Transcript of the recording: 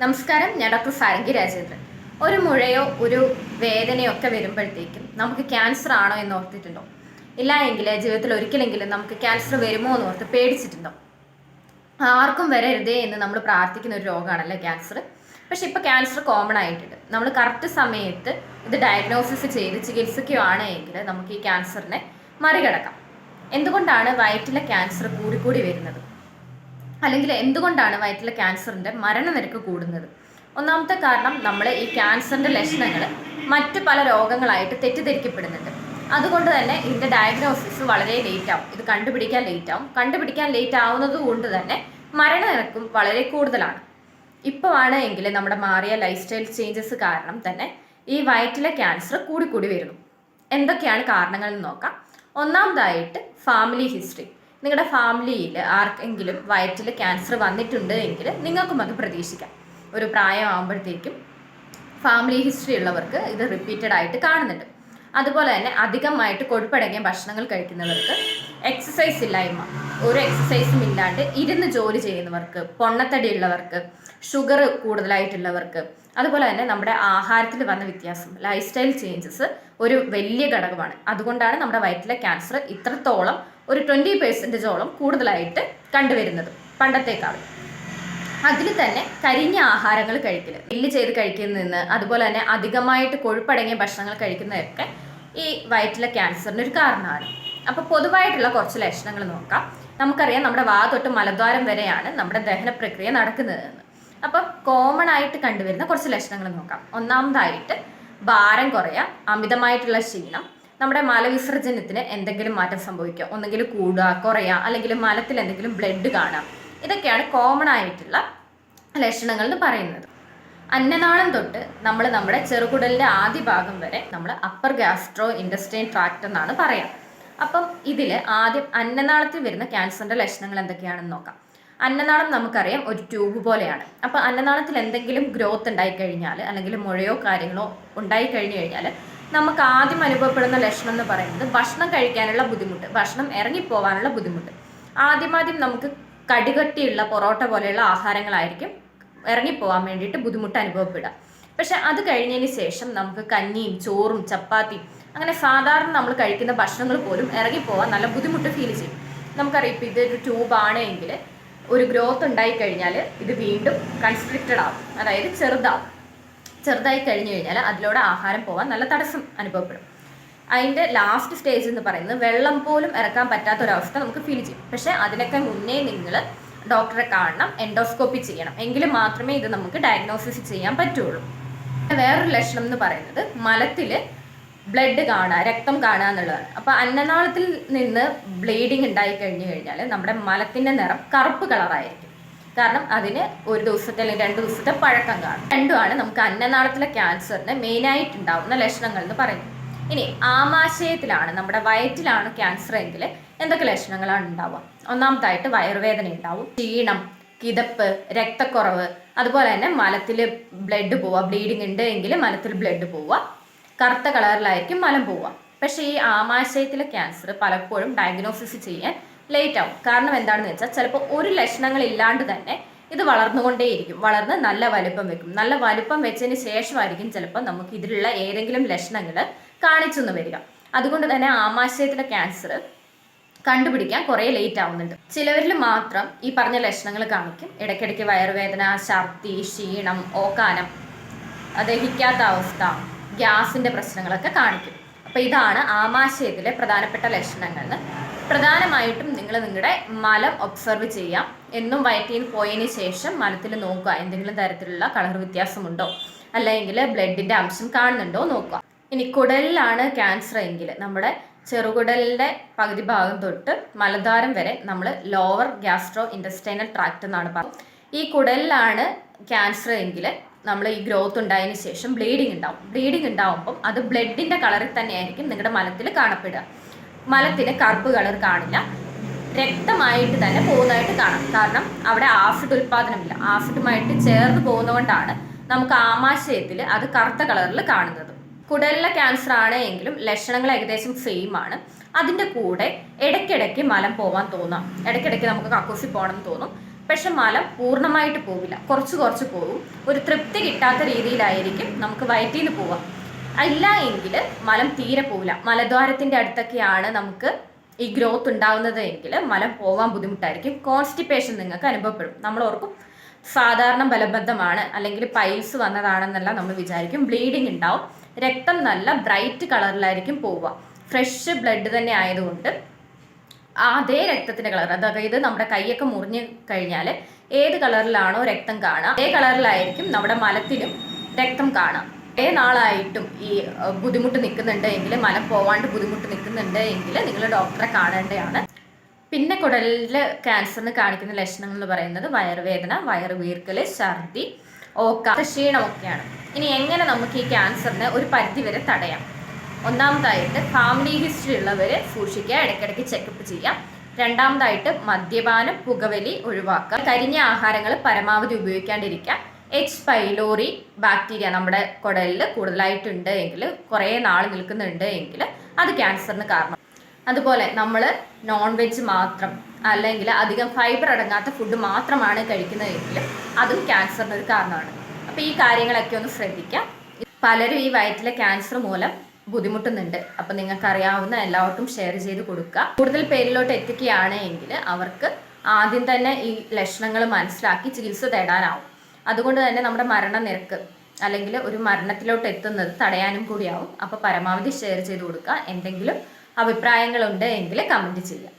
നമസ്കാരം ഞാൻ ഡോക്ടർ സാരംഗി രാജേന്ദ്രൻ. ഒരു മുഴയോ ഒരു വേദനയോ ഒക്കെ വരുമ്പോഴത്തേക്കും നമുക്ക് ക്യാൻസർ ആണോ എന്ന് ഓർത്തിട്ടുണ്ടോ? ഇല്ല എങ്കിൽ ജീവിതത്തിൽ ഒരിക്കലെങ്കിലും നമുക്ക് ക്യാൻസർ വരുമോ എന്ന് ഓർത്ത് പേടിച്ചിട്ടുണ്ടോ? ആർക്കും വരരുതേ എന്ന് നമ്മൾ പ്രാർത്ഥിക്കുന്ന ഒരു രോഗമാണല്ലേ ക്യാൻസർ പക്ഷെ ഇപ്പോൾ ക്യാൻസർ കോമൺ ആയിട്ടുണ്ട്. നമ്മൾ കറക്റ്റ് സമയത്ത് ഇത് ഡയഗ്നോസിസ് ചെയ്ത് ചികിത്സിക്കുകയാണെങ്കിൽ നമുക്ക് ഈ ക്യാൻസറിനെ മറികടക്കാം. എന്തുകൊണ്ടാണ് വയറ്റിലെ ക്യാൻസർ കൂടിക്കൂടി വരുന്നത്? അല്ലെങ്കിൽ എന്തുകൊണ്ടാണ് വയറ്റിലെ ക്യാൻസറിന്റെ മരണനിരക്ക് കൂടുന്നത്? ഒന്നാമത്തെ കാരണം നമ്മൾ ഈ ക്യാൻസറിന്റെ ലക്ഷണങ്ങൾ മറ്റ് പല രോഗങ്ങളായിട്ട് തെറ്റിദ്ധരിക്കപ്പെടുന്നുണ്ട്. അതുകൊണ്ട് തന്നെ ഇതിന്റെ ഡയഗ്നോസിസ് വളരെ ലേറ്റ് ആവും. ഇത് കണ്ടുപിടിക്കാൻ ലേറ്റ് ആവും. കണ്ടുപിടിക്കാൻ ലേറ്റ് ആവുന്നത് കൊണ്ട് തന്നെ മരണനിരക്കും വളരെ കൂടുതലാണ്. ഇപ്പോൾ ആണ് എങ്കിൽ നമ്മുടെ മാറിയ ലൈഫ് സ്റ്റൈൽ ചേഞ്ചസ് കാരണം തന്നെ ഈ വയറ്റിലെ ക്യാൻസർ കൂടി വരുന്നു. എന്തൊക്കെയാണ് കാരണങ്ങൾ എന്ന് നോക്കാം. ഒന്നാമതായിട്ട് ഫാമിലി ഹിസ്റ്ററി നിങ്ങളുടെ ഫാമിലിയിൽ ആർക്കെങ്കിലും വയറ്റിൽ ക്യാൻസർ വന്നിട്ടുണ്ട് എങ്കിൽ നിങ്ങൾക്കും അത് പ്രതീക്ഷിക്കാം. ഒരു പ്രായമാകുമ്പോഴത്തേക്കും ഫാമിലി ഹിസ്റ്ററി ഉള്ളവർക്ക് ഇത് റിപ്പീറ്റഡ് ആയിട്ട് കാണുന്നുണ്ട്. അതുപോലെ തന്നെ അധികമായിട്ട് കൊഴുപ്പടങ്ങിയ ഭക്ഷണങ്ങൾ കഴിക്കുന്നവർക്ക് എക്സസൈസ് ഇല്ലായ്മ ഒരു എക്സസൈസും ഇല്ലാണ്ട് ഇരുന്ന് ജോലി ചെയ്യുന്നവർക്ക് പൊണ്ണത്തടി ഉള്ളവർക്ക് ഷുഗർ കൂടുതലായിട്ടുള്ളവർക്ക് അതുപോലെ തന്നെ നമ്മുടെ ആഹാരത്തിൽ വന്ന വ്യത്യാസം ലൈഫ് സ്റ്റൈൽ ചേഞ്ചസ് ഒരു വലിയ ഘടകമാണ്. അതുകൊണ്ടാണ് നമ്മുടെ വയറ്റിലെ ക്യാൻസർ ഇത്രത്തോളം ഒരു ട്വന്റി പെർസെന്റേജോളം കൂടുതലായിട്ട് കണ്ടുവരുന്നത് പണ്ടത്തേക്കാളും. അതിൽ തന്നെ കരിഞ്ഞ ആഹാരങ്ങൾ കഴിക്കൽ എല്ല് ചെയ്ത് കഴിക്കുന്നതിന് അതുപോലെ തന്നെ അധികമായിട്ട് കൊഴുപ്പടങ്ങിയ ഭക്ഷണങ്ങൾ കഴിക്കുന്നതൊക്കെ ഈ വയറ്റിലെ ക്യാൻസറിന് ഒരു കാരണമാണ്. അപ്പോൾ പൊതുവായിട്ടുള്ള കുറച്ച് ലക്ഷണങ്ങൾ നോക്കാം. നമുക്കറിയാം നമ്മുടെ വാ തൊട്ട് മലദ്വാരം വരെയാണ് നമ്മുടെ ദഹന പ്രക്രിയ നടക്കുന്നതെന്ന്. അപ്പം കോമൺ ആയിട്ട് കണ്ടുവരുന്ന കുറച്ച് ലക്ഷണങ്ങൾ നോക്കാം. ഒന്നാമതായിട്ട് ഭാരം കുറയാം അമിതമായിട്ടുള്ള ക്ഷീണം നമ്മുടെ മലവിസർജനത്തിന് എന്തെങ്കിലും മാറ്റം സംഭവിക്കുക. ഒന്നെങ്കിൽ കൂടുക കുറയുക അല്ലെങ്കിൽ മലത്തിൽ എന്തെങ്കിലും ബ്ലഡ് കാണാം ഇതൊക്കെയാണ് കോമൺ ആയിട്ടുള്ള ലക്ഷണങ്ങൾ എന്ന് പറയുന്നത്. അന്നനാളം തൊട്ട് നമ്മൾ നമ്മുടെ ചെറുകുടലിന്റെ ആദ്യ ഭാഗം വരെ നമ്മൾ അപ്പർ ഗ്യാസ്ട്രോ ഇൻഡസ്ട്രീൻ ട്രാക്ട് എന്നാണ് പറയാം. അപ്പം ഇതിൽ ആദ്യം അന്നനാളത്തിൽ വരുന്ന ക്യാൻസറിന്റെ ലക്ഷണങ്ങൾ എന്തൊക്കെയാണെന്ന് നോക്കാം. അന്നനാളം നമുക്കറിയാം ഒരു ട്യൂബ് പോലെയാണ്. അപ്പോൾ അന്നനാളത്തിൽ എന്തെങ്കിലും ഗ്രോത്ത് ഉണ്ടായിക്കഴിഞ്ഞാൽ അല്ലെങ്കിൽ മുഴയോ കാര്യങ്ങളോ ഉണ്ടായി കഴിഞ്ഞു കഴിഞ്ഞാൽ നമുക്ക് ആദ്യം അനുഭവപ്പെടുന്ന ലക്ഷണം എന്ന് പറയുന്നത് ഭക്ഷണം കഴിക്കാനുള്ള ബുദ്ധിമുട്ട് ഭക്ഷണം ഇറങ്ങിപ്പോവാനുള്ള ബുദ്ധിമുട്ട്. ആദ്യമാദ്യം നമുക്ക് കടികട്ടിയുള്ള പൊറോട്ട പോലെയുള്ള ആഹാരങ്ങളായിരിക്കും ഇറങ്ങിപ്പോവാൻ വേണ്ടിയിട്ട് ബുദ്ധിമുട്ട് അനുഭവപ്പെടുക. പക്ഷെ അത് കഴിഞ്ഞതിന് ശേഷം നമുക്ക് കഞ്ഞിയും ചോറും ചപ്പാത്തിയും അങ്ങനെ സാധാരണ നമ്മൾ കഴിക്കുന്ന ഭക്ഷണങ്ങൾ പോലും ഇറങ്ങിപ്പോവാൻ നല്ല ബുദ്ധിമുട്ട് ഫീൽ ചെയ്യും. നമുക്കറിയാം ഇപ്പം ഇതൊരു ട്യൂബാണ് എങ്കിൽ ഒരു ഗ്രോത്ത് ഉണ്ടായി കഴിഞ്ഞാൽ ഇത് വീണ്ടും കൺസ്ട്രിക്റ്റഡ് ആവും. അതായത് ചെറുതാവും. ചെറുതായി കഴിഞ്ഞു കഴിഞ്ഞാൽ അതിലൂടെ ആഹാരം പോകാൻ നല്ല തടസ്സം അനുഭവപ്പെടും. അതിന്റെ ലാസ്റ്റ് സ്റ്റേജ് എന്ന് പറയുന്നത് വെള്ളം പോലും ഇറക്കാൻ പറ്റാത്ത ഒരവസ്ഥ നമുക്ക് ഫീൽ ചെയ്യും. പക്ഷേ അതിനൊക്കെ മുന്നേ നിങ്ങൾ ഡോക്ടറെ കാണണം എൻഡോസ്കോപ്പി ചെയ്യണം. എങ്കിൽ മാത്രമേ ഇത് നമുക്ക് ഡയഗ്നോസിസ് ചെയ്യാൻ പറ്റുള്ളൂ. വേറൊരു ലക്ഷണം എന്ന് പറയുന്നത് മലത്തിൽ ബ്ലഡ് കാണുക രക്തം കാണുക എന്നുള്ളതാണ്. അപ്പോൾ അന്നനാളത്തിൽ നിന്ന് ബ്ലീഡിങ് ഉണ്ടായി കഴിഞ്ഞു കഴിഞ്ഞാൽ നമ്മുടെ മലത്തിന്റെ നിറം കറുപ്പ് കളറായിരിക്കും കാരണം അതിന് ഒരു ദിവസത്തെ അല്ലെങ്കിൽ രണ്ട് ദിവസത്തെ പഴക്കം കാണും. രണ്ടുമാണ് നമുക്ക് അന്നനാളത്തിലെ ക്യാൻസറിന് മെയിനായിട്ട് ഉണ്ടാവുന്ന ലക്ഷണങ്ങൾ എന്ന് പറയുന്നത്. ഇനി ആമാശയത്തിലാണ് നമ്മുടെ വയറ്റിലാണ് ക്യാൻസർ എങ്കിൽ എന്തൊക്കെ ലക്ഷണങ്ങളാണ് ഉണ്ടാവുക? ഒന്നാമതായിട്ട് വയറുവേദന ഉണ്ടാവും ക്ഷീണം കിതപ്പ് രക്തക്കുറവ് അതുപോലെ തന്നെ മലത്തിൽ ബ്ലഡ് പോവുക ബ്ലീഡിങ് ഉണ്ട് എങ്കിൽ മലത്തിൽ ബ്ലഡ് പോവുക കറുത്ത കളറിലായിരിക്കും മലം പോവുക. പക്ഷേ ഈ ആമാശയത്തിലെ ക്യാൻസർ പലപ്പോഴും ഡയഗ്നോസിസ് ചെയ്യാൻ ലേറ്റ് ആവും. കാരണം എന്താണെന്ന് വെച്ചാൽ ചിലപ്പോൾ ഒരു ലക്ഷണങ്ങൾ ഇല്ലാണ്ട് തന്നെ ഇത് വളർന്നുകൊണ്ടേയിരിക്കും. വളർന്ന് നല്ല വലുപ്പം വെക്കും. നല്ല വലുപ്പം വെച്ചതിന് ശേഷമായിരിക്കും ചിലപ്പോൾ നമുക്ക് ഇതിലുള്ള ഏതെങ്കിലും ലക്ഷണങ്ങൾ കാണിച്ചെന്ന് വരിക. അതുകൊണ്ട് തന്നെ ആമാശയത്തിലെ ക്യാൻസർ കണ്ടുപിടിക്കാൻ കുറേ ലേറ്റ് ആവുന്നുണ്ട്. ചിലവരിൽ മാത്രം ഈ പറഞ്ഞ ലക്ഷണങ്ങൾ കാണിക്കും. ഇടയ്ക്കിടയ്ക്ക് വയറുവേദന ഛർദി ക്ഷീണം ഓക്കാനം ദഹിക്കാത്ത അവസ്ഥ ഗ്യാസിന്റെ പ്രശ്നങ്ങളൊക്കെ കാണിക്കും. അപ്പോൾ ഇതാണ് ആമാശയത്തിലെ പ്രധാനപ്പെട്ട ലക്ഷണങ്ങൾ. പ്രധാനമായിട്ടും നിങ്ങൾ നിങ്ങളുടെ മലം ഒബ്സർവ് ചെയ്യാം. എന്നും വയറ്റിൽ പോയതിനു ശേഷം മലത്തിൽ നോക്കുക. എന്തെങ്കിലും തരത്തിലുള്ള കളർ വ്യത്യാസമുണ്ടോ? അല്ലെങ്കിൽ ബ്ലഡിന്റെ അംശം കാണുന്നുണ്ടോ നോക്കുക. ഇനി കുടലിലാണ് ക്യാൻസർ എങ്കിൽ നമ്മുടെ ചെറുകുടലിന്റെ പകുതി ഭാഗം തൊട്ട് മലദ്വാരം വരെ നമ്മൾ ലോവർ ഗ്യാസ്ട്രോ ഇൻഡസ്റ്റൈനൽ ട്രാക്ട് എന്നാണ് പറയുന്നത്. ഈ കുടലിലാണ് ക്യാൻസർ എങ്കിൽ നമ്മൾ ഈ ഗ്രോത്ത് ഉണ്ടായതിനു ശേഷം ബ്ലീഡിങ് ഉണ്ടാവും. ബ്ലീഡിങ് ഉണ്ടാവുമ്പം അത് ബ്ലഡിന്റെ കളറിൽ തന്നെയായിരിക്കും നിങ്ങളുടെ മലത്തിൽ കാണപ്പെടുക. മലത്തിന് കറുപ്പ് കളർ കാണില്ല. രക്തമായിട്ട് തന്നെ പോകുന്നതായിട്ട് കാണാം. കാരണം അവിടെ ആഫിഡ് ഉൽപാദനമില്ല ആഫിഡുമായിട്ട് ചേർന്ന് പോകുന്നതുകൊണ്ടാണ് നമുക്ക് ആമാശയത്തിൽ അത് കറുത്ത കളറിൽ കാണുന്നത്. കുടലിലെ ക്യാൻസർ ആണ് എങ്കിലും ലക്ഷണങ്ങൾ ഏകദേശം സെയിം ആണ്. അതിന്റെ കൂടെ ഇടയ്ക്കിടയ്ക്ക് മലം പോകാൻ തോന്നാം. ഇടയ്ക്കിടയ്ക്ക് നമുക്ക് കക്കൂസി പോകണം തോന്നും. പക്ഷെ മലം പൂർണമായിട്ട് പോവില്ല. കുറച്ച് കുറച്ച് പോകും. ഒരു തൃപ്തി കിട്ടാത്ത രീതിയിലായിരിക്കും നമുക്ക് വയറ്റിൽ നിന്ന് പോവാം. അല്ല എങ്കിൽ മലം തീരെ പോവില്ല. മലദ്വാരത്തിന്റെ അടുത്തൊക്കെയാണ് നമുക്ക് ഈ ഗ്രോത്ത് ഉണ്ടാവുന്നത് എങ്കിൽ മലം പോകാൻ ബുദ്ധിമുട്ടായിരിക്കും. കോൺസ്റ്റിപ്പേഷൻ നിങ്ങൾക്ക് അനുഭവപ്പെടും. നമ്മൾ ഓർക്കും സാധാരണ ബലബദ്ധമാണ് അല്ലെങ്കിൽ പൈൽസ് വന്നതാണെന്നല്ല നമ്മൾ വിചാരിക്കും. ബ്ലീഡിങ് ഉണ്ടാവും. രക്തം നല്ല ബ്രൈറ്റ് കളറിലായിരിക്കും പോവുക. ഫ്രഷ് ബ്ലഡ് തന്നെ ആയതുകൊണ്ട് അതേ രക്തത്തിന്റെ കളർ അതായത് നമ്മുടെ കൈയൊക്കെ മുറിഞ്ഞു കഴിഞ്ഞാൽ ഏത് കളറിലാണോ രക്തം കാണുക അതേ കളറിലായിരിക്കും നമ്മുടെ മലത്തിലും രക്തം കാണാം ഏ നാളായിട്ടും ഈ ബുദ്ധിമുട്ട് നിൽക്കുന്നുണ്ട് എങ്കിൽ മല പോവാണ്ട് ബുദ്ധിമുട്ട് നിൽക്കുന്നുണ്ട് എങ്കിൽ നിങ്ങൾ ഡോക്ടറെ കാണേണ്ടതാണ്. പിന്നെ കുടലിൽ ക്യാൻസറിന് കാണിക്കുന്ന ലക്ഷണങ്ങൾ എന്ന് പറയുന്നത് വയറുവേദന വയറു വീർക്കൽ ഛർദി ഓക്ക ക്ഷീണമൊക്കെയാണ്. ഇനി എങ്ങനെ നമുക്ക് ഈ ക്യാൻസറിനെ ഒരു പരിധി വരെ തടയാം? ഒന്നാമതായിട്ട് ഫാമിലി ഹിസ്റ്ററി ഉള്ളവർ സൂക്ഷിക്കുക ഇടയ്ക്കിടയ്ക്ക് ചെക്കപ്പ് ചെയ്യാം. രണ്ടാമതായിട്ട് മദ്യപാനം പുകവലി ഒഴിവാക്കുക. കരിഞ്ഞ ആഹാരങ്ങൾ പരമാവധി ഉപയോഗിക്കാണ്ടിരിക്കുക. എച്ച് പൈലോറി ബാക്ടീരിയ നമ്മുടെ കുടലിൽ കൂടുതലായിട്ടുണ്ട് എങ്കിൽ കുറേ നാൾ നിൽക്കുന്നുണ്ട് എങ്കിൽ അത് ക്യാൻസറിന് കാരണം. അതുപോലെ നമ്മൾ നോൺ വെജ് മാത്രം അല്ലെങ്കിൽ അധികം ഫൈബർ അടങ്ങാത്ത ഫുഡ് മാത്രമാണ് കഴിക്കുന്നതെങ്കിൽ അതും ക്യാൻസറിന് ഒരു കാരണമാണ്. അപ്പോൾ ഈ കാര്യങ്ങളൊക്കെ ഒന്ന് ശ്രദ്ധിക്കാം. പലരും ഈ വയറ്റിലെ ക്യാൻസർ മൂലം ബുദ്ധിമുട്ടുന്നുണ്ട്. അപ്പം നിങ്ങൾക്കറിയാവുന്ന എല്ലാവർക്കും ഷെയർ ചെയ്ത് കൊടുക്കുക. കൂടുതൽ പേരിലോട്ട് എത്തിക്കുകയാണ് എങ്കിൽ അവർക്ക് ആദ്യം തന്നെ ഈ ലക്ഷണങ്ങൾ മനസ്സിലാക്കി ചികിത്സ തേടാനാവും. അതുകൊണ്ട് തന്നെ നമ്മുടെ മരണനിരക്ക് അല്ലെങ്കിൽ ഒരു മരണത്തിലോട്ട് എത്തുന്നത് തടയാനും കൂടിയാവും. അപ്പോൾ പരമാവധി ഷെയർ ചെയ്ത് കൊടുക്കുക. എന്തെങ്കിലും അഭിപ്രായങ്ങളുണ്ട് എങ്കിൽ കമന്റ് ചെയ്യാം